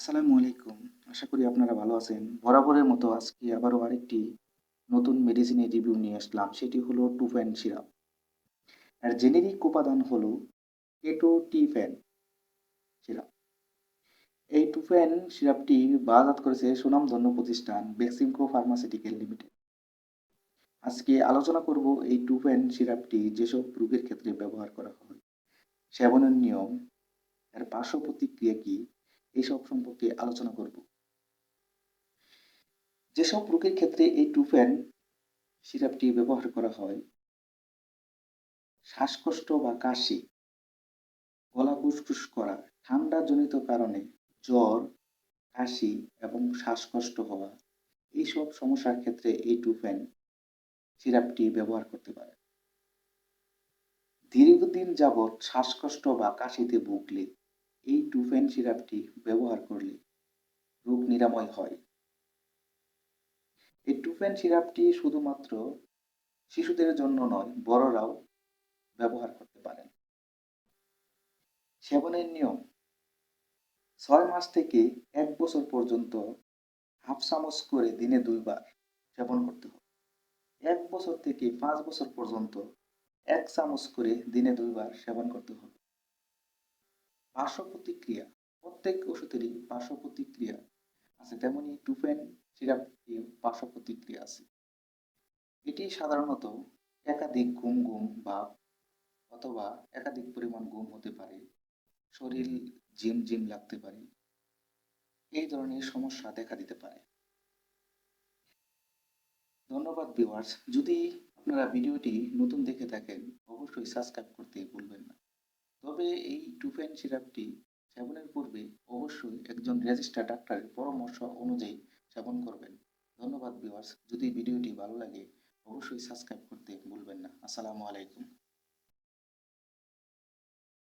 আসসালামু আলাইকুম। আশা করি আপনারা ভালো আছেন। বরাবরের মতো আজকে আবারও আরেকটি নতুন মেডিসিনের রিভিউ নিয়ে আসলাম। সেটি হলো টুফ্যান সিরাপ আর জেনেরিক উপাদান হলো কেটোটিফ্যান সিরাপ এই টুফ্যান সিরাপটি বাজাত করেছে সুনামধন্য প্রতিষ্ঠান বেক্সিমকো ফার্মাসিউটিক্যাল লিমিটেড আজকে আলোচনা করব এই টু টুফ্যান সিরাপটি যেসব রোগের ক্ষেত্রে ব্যবহার করা হয়। সেবনের নিয়ম, এর পার্শ্ব প্রতিক্রিয়া কি এইসব সম্পর্কে আলোচনা করব। যেসব রোগের ক্ষেত্রে এই টুফ্যান সিরাপটি ব্যবহার করা হয়, শ্বাসকষ্ট বা কাশি, গলা কুসকুস করা ঠান্ডা জনিত কারণে জ্বর, কাশি এবং শ্বাসকষ্ট হওয়া, এইসব সমস্যার ক্ষেত্রে এই টুফ্যান সিরাপটি ব্যবহার করতে পারে দীর্ঘদিন যাবৎ শ্বাসকষ্ট বা কাশিতে ভুগলে এই টুফেন সিরাপটি ব্যবহার করলে রোগ নিরাময় হয়। এই টুফেন সিরাপটি শুধুমাত্র শিশুদের জন্য নয়, বড়রাও ব্যবহার করতে পারেন। সেবনের নিয়ম, ছয় মাস থেকে এক বছর পর্যন্ত হাফ চামচ করে দিনে দুইবার সেবন করতে হবে। এক বছর থেকে পাঁচ বছর পর্যন্ত এক চামচ করে দিনে দুইবার সেবন করতে হবে। পার্শ্ব প্রতিক্রিয়া প্রত্যেক ওষুধেরই পার্শ্ব প্রতিক্রিয়া আছে, তেমনি টুফেন সিরাপটির পার্শ্ব প্রতিক্রিয়া আছে। এটি সাধারণত একাধিক ঘুম ঘুম বা অথবা একাধিক পরিমাণ ঘুম হতে পারে, শরীর জিম লাগতে পারে, এই ধরনের সমস্যা দেখা দিতে পারে। ধন্যবাদ ভিউয়ার্স যদি আপনারা ভিডিওটি নতুন দেখে থাকেন, অবশ্যই সাবস্ক্রাইব করতে ভুলবেন না। তবে এই টুফেন সিরাপটি সেবনের পূর্বে অবশ্যই একজন রেজিস্টার ডাক্তারের পরামর্শ অনুযায়ী সেবন করবেন। ধন্যবাদ ভিউয়ার্স যদি ভিডিওটি ভালো লাগে, অবশ্যই সাবস্ক্রাইব করতে ভুলবেন না। আসসালামু আলাইকুম।